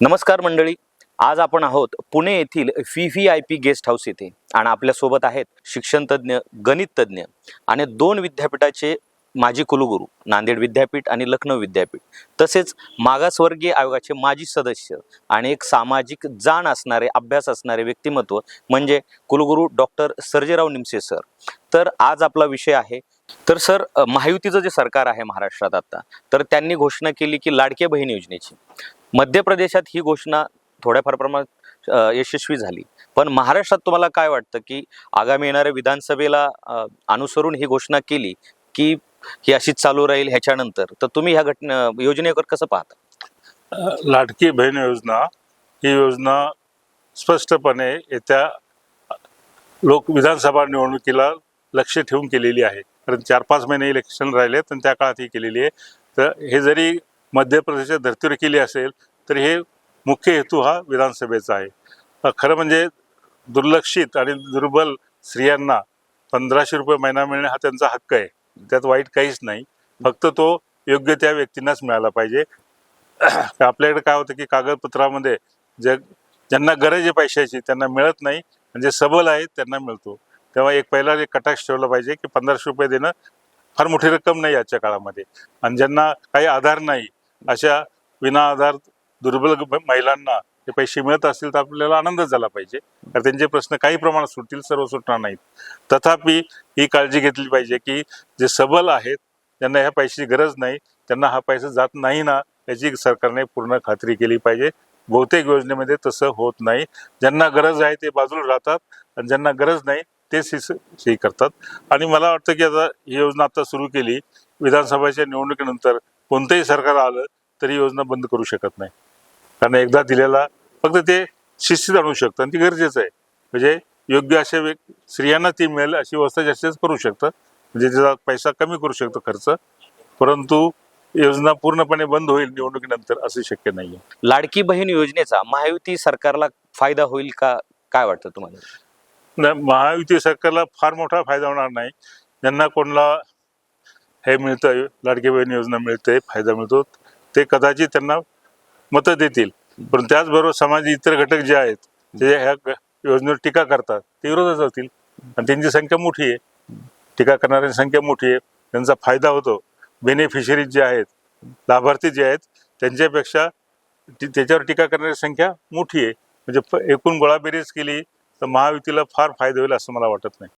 नमस्कार मंडळी. आज आपण आहोत पुणे येथील fee V I P guest house येथे आणि आपल्यासोबत आहेत शिक्षणतज्ज्ञ गणिततज्ज्ञ आणि दोन विद्यापीठाचे माजी कुलगुरू नांदेड विद्यापीठ आणि लखनौ विद्यापीठ. तसेच मागासवर्गीय आयोगाचे माजी सदस्य आणि एक सामाजिक जाण असणारे अभ्यास असणारे व्यक्तिमत्व म्हणजे कुलगुरू डॉक्टर सर्जेराव निमसे सर. तर आज आपला विषय आहे. तर सर महायुतीचं जे सरकार आहे महाराष्ट्रात आता तर त्यांनी घोषणा केली की लाडके बहीण योजनेची. मध्य प्रदेशात ही घोषणा थोड्याफार प्रमाणात यशस्वी झाली. पण महाराष्ट्रात तुम्हाला काय वाटतं की आगामी येणाऱ्या विधानसभेला अनुसरून ही घोषणा केली की ही अशीच चालू राहील ह्याच्यानंतर? तर तुम्ही ह्या घटना योजनेवर कसं पाहता? लाडकी बहीण योजना ही योजना स्पष्टपणे येत्या लोक विधानसभा निवडणुकीला लक्ष ठेवून केलेली आहे. कारण चार पाच महिने इलेक्शन राहिले तर त्या काळात ही केलेली आहे. तर हे जरी मध्य प्रदेशच्या धर्तीवर केली असेल तर हे मुख्य हेतू हा विधानसभेचा आहे. खरं म्हणजे दुर्लक्षित आणि दुर्बल स्त्रियांना पंधराशे रुपये महिना मिळणे हा त्यांचा हक्क आहे. त्यात वाईट काहीच नाही. फक्त तो योग्य त्या व्यक्तींनाच मिळाला पाहिजे. आपल्याकडे काय होतं की कागदपत्रामध्ये जे ज्यांना गरज आहे पैशाची त्यांना मिळत नाही. आणि जे सबल आहेत त्यांना मिळतो. तेव्हा एक पहिला एक कटाक्ष ठेवला पाहिजे की पंधराशे रुपये देणं फार मोठी रक्कम नाही आजच्या काळामध्ये. आणि ज्यांना काही आधार नाही अशा विना आधार दुर्बल महिलांना हे पैसे मिळत असतील तर आपल्याला आनंदच झाला पाहिजे. तर त्यांचे प्रश्न काही प्रमाणात सुटतील सर्व सुटणार नाहीत. तथापि ही काळजी घेतली पाहिजे की जे सबल आहेत त्यांना ह्या पैशाची गरज नाही त्यांना हा पैसा जात नाही ना याची सरकारने पूर्ण खात्री केली पाहिजे. बहुतेक योजनेमध्ये तसं होत नाही. ज्यांना गरज आहे ते बाजूला राहतात आणि ज्यांना गरज नाही तेच हे करतात. आणि मला वाटतं की आता ही योजना आता सुरू केली. विधानसभेच्या निवडणुकीनंतर कोणतंही सरकार आलं तरी योजना बंद करू शकत नाही. कारण एकदा दिलेला फक्त ते शिस्तीत आणू शकतं आणि ती गरजेचं आहे. म्हणजे योग्य अशा व्यक् स्त्रियांना ती मिळेल अशी व्यवस्था जास्तीत करू शकतं. म्हणजे त्याचा पैसा कमी करू शकतो खर्च. परंतु योजना पूर्णपणे बंद होईल निवडणुकीनंतर असं शक्य नाही लाडकी बहीण योजनेचा महायुती सरकारला फायदा होईल का? काय वाटतं तुम्हाला? महायुती सरकारला फार मोठा फायदा होणार नाही. ज्यांना कोणाला हे मिळतं लाडके बहीण योजना मिळते फायदा मिळतो. ते कदाचित त्यांना मतं देतील. पण त्याचबरोबर समाज इतर घटक जे आहेत ते ह्या ग- योजनेवर टीका करतात ते विरोधात जातील आणि त्यांची संख्या मोठी आहे. टीका करणाऱ्यांची संख्या मोठी आहे. त्यांचा फायदा होतो. बेनिफिशरीज जे आहेत लाभार्थी जे आहेत त्यांच्यापेक्षा त्याच्यावर टीका करणारी संख्या मोठी आहे. म्हणजे प- एकूण गोळाबेरीज केली तर महायुतीला फार फायदा होईल असं मला वाटत नाही.